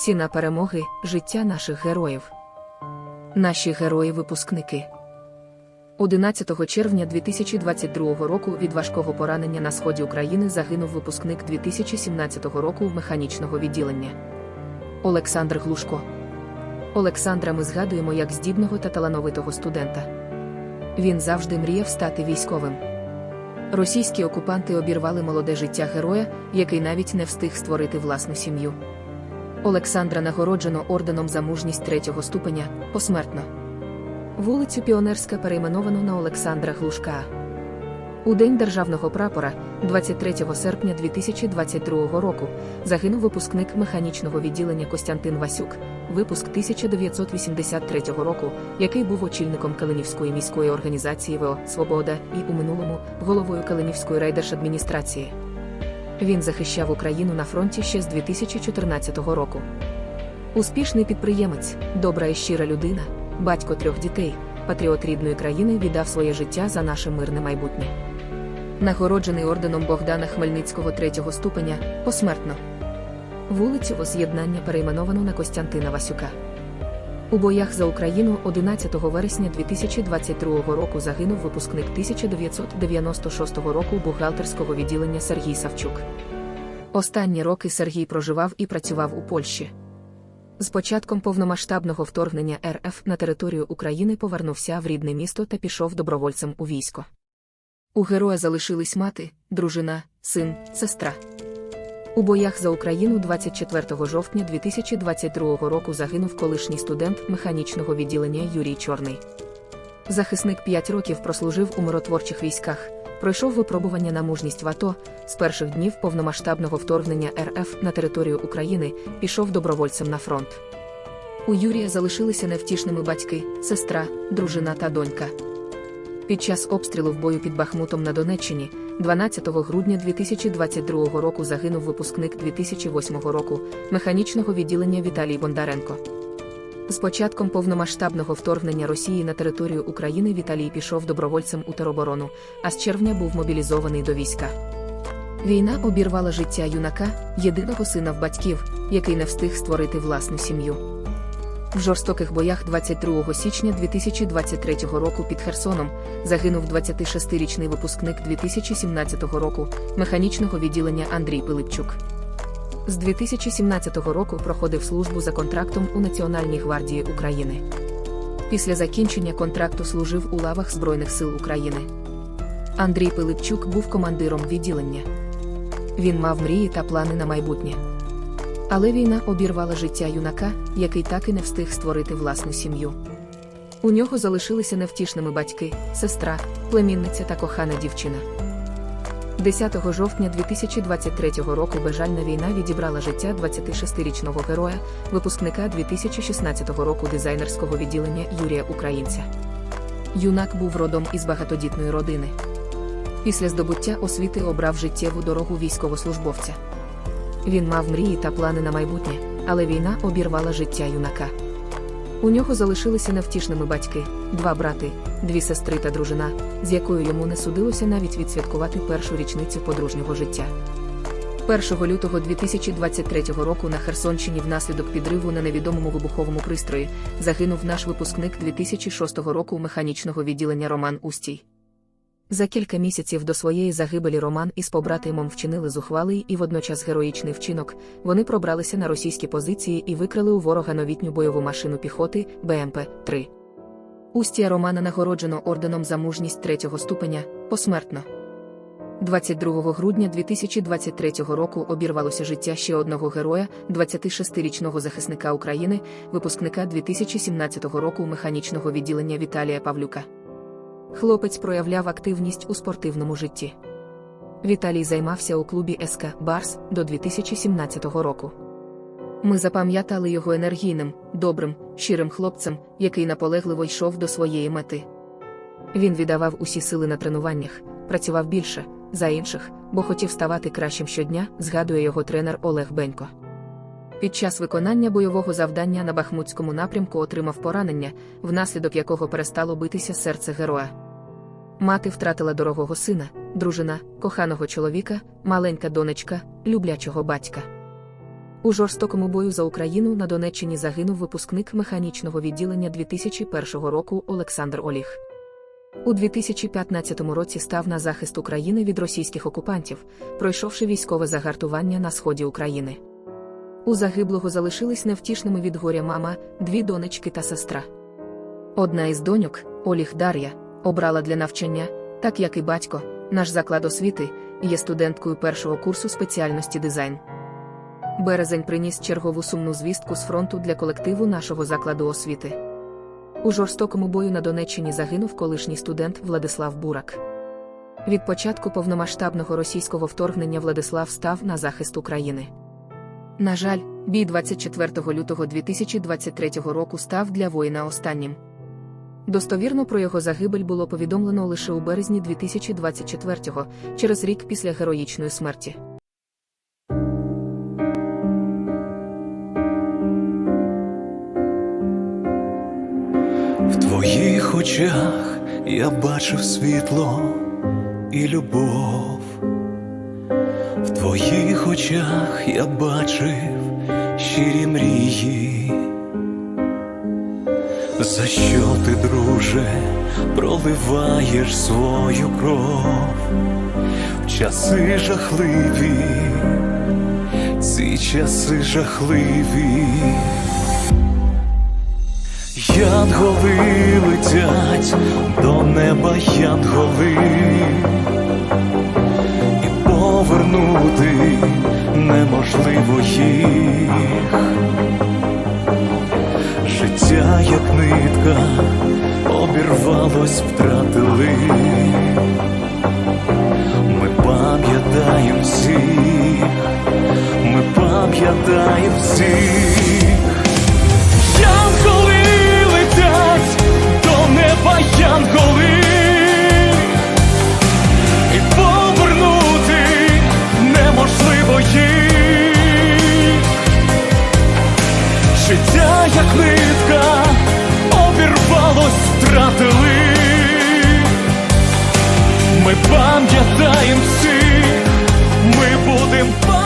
Ціна перемоги життя наших героїв. Наші герої-випускники. 11 червня 2022 року від важкого поранення на сході України загинув випускник 2017 року механічного відділення. Олександр Глушко. Олександра ми згадуємо як здібного та талановитого студента. Він завжди мріяв стати військовим. Російські окупанти обірвали молоде життя героя, який навіть не встиг створити власну сім'ю. Олександра нагороджено орденом за мужність третього ступеня посмертно. Вулицю Піонерська перейменовано на Олександра Глушка. У День державного прапора, 23 серпня 2022 року, загинув випускник механічного відділення Костянтин Васюк, випуск 1983 року, який був очільником Калинівської міської організації ВО Свобода і у минулому головою Калинівської райдержадміністрації. Він захищав Україну на фронті ще з 2014 року. Успішний підприємець, добра і щира людина, батько трьох дітей, патріот рідної країни віддав своє життя за наше мирне майбутнє. Нагороджений орденом Богдана Хмельницького третього ступеня посмертно. Вулицю Воз'єднання перейменовано на Костянтина Васюка. У боях за Україну 11 вересня 2022 року загинув випускник 1996 року бухгалтерського відділення Сергій Савчук. Останні роки Сергій проживав і працював у Польщі. З початком повномасштабного вторгнення РФ на територію України повернувся в рідне місто та пішов добровольцем у військо. У героя залишились мати, дружина, син, сестра. У боях за Україну 24 жовтня 2022 року загинув колишній студент механічного відділення Юрій Чорний. Захисник 5 років прослужив у миротворчих військах, пройшов випробування на мужність в АТО, з перших днів повномасштабного вторгнення РФ на територію України пішов добровольцем на фронт. У Юрія залишилися невтішними батьки, сестра, дружина та донька. Під час обстрілу в бою під Бахмутом на Донеччині 12 грудня 2022 року загинув випускник 2008 року механічного відділення Віталій Бондаренко. З початком повномасштабного вторгнення Росії на територію України Віталій пішов добровольцем у тероборону, а з червня був мобілізований до війська. Війна обірвала життя юнака, єдиного сина в батьків, який не встиг створити власну сім'ю. В жорстоких боях 22 січня 2023 року під Херсоном загинув 26-річний випускник 2017 року механічного відділення Андрій Пилипчук. З 2017 року проходив службу за контрактом у Національній гвардії України. Після закінчення контракту служив у лавах Збройних сил України. Андрій Пилипчук був командиром відділення. Він мав мрії та плани на майбутнє. Але війна обірвала життя юнака, який так і не встиг створити власну сім'ю. У нього залишилися невтішними батьки, сестра, племінниця та кохана дівчина. 10 жовтня 2023 року безжальна війна відібрала життя 26-річного героя, випускника 2016 року дизайнерського відділення Юрія Українця. Юнак був родом із багатодітної родини. Після здобуття освіти обрав життєву дорогу військовослужбовця. Він мав мрії та плани на майбутнє, але війна обірвала життя юнака. У нього залишилися невтішними батьки, два брати, дві сестри та дружина, з якою йому не судилося навіть відсвяткувати першу річницю подружнього життя. 1 лютого 2023 року на Херсонщині внаслідок підриву на невідомому вибуховому пристрої загинув наш випускник 2006 року механічного відділення Роман Устій. За кілька місяців до своєї загибелі Роман із побратимом вчинили зухвалий і водночас героїчний вчинок. Вони пробралися на російські позиції і викрали у ворога новітню бойову машину піхоти БМП-3. Устія Романа нагороджено орденом за мужність третього ступеня посмертно. 22 грудня 2023 року обірвалося життя ще одного героя, 26-річного захисника України, випускника 2017 року механічного відділення Віталія Павлюка. Хлопець проявляв активність у спортивному житті. Віталій займався у клубі СК Барс до 2017 року. Ми запам'ятали його енергійним, добрим, щирим хлопцем, який наполегливо йшов до своєї мети. Він віддавав усі сили на тренуваннях, працював більше за інших, бо хотів ставати кращим щодня, згадує його тренер Олег Бенько. Під час виконання бойового завдання на Бахмутському напрямку отримав поранення, внаслідок якого перестало битися серце героя. Мати втратила дорогого сина, дружина, коханого чоловіка, маленька донечка, люблячого батька. У жорстокому бою за Україну на Донеччині загинув випускник механічного відділення 2001 року Олександр Оліг. У 2015 році став на захист України від російських окупантів, пройшовши військове загартування на сході України. У загиблого залишились невтішними від горя мама, дві донечки та сестра. Одна із доньок, Оліг Дар'я, обрала для навчання, так як і батько, наш заклад освіти, є студенткою першого курсу спеціальності дизайн. Березень приніс чергову сумну звістку з фронту для колективу нашого закладу освіти. У жорстокому бою на Донеччині загинув колишній студент Владислав Бурак. Від початку повномасштабного російського вторгнення Владислав став на захист України. На жаль, бій 24 лютого 2023 року став для воїна останнім. Достовірно про його загибель було повідомлено лише у березні 2024-го, через рік після героїчної смерті. В твоїх очах я бачив світло і любов. Твоїх очах я бачив щирі мрії. За що ти, друже, проливаєш свою кров в часи жахливі, ці часи жахливі. Янголи летять до неба янголи, повернути неможливо їх. Життя, як нитка, обірвалось, втратили. Ми пам'ятаємо всіх, ми пам'ятаємо всіх. наша нитка обірвалось, втратили, ми пам'ятаємо всіх, ми будемо.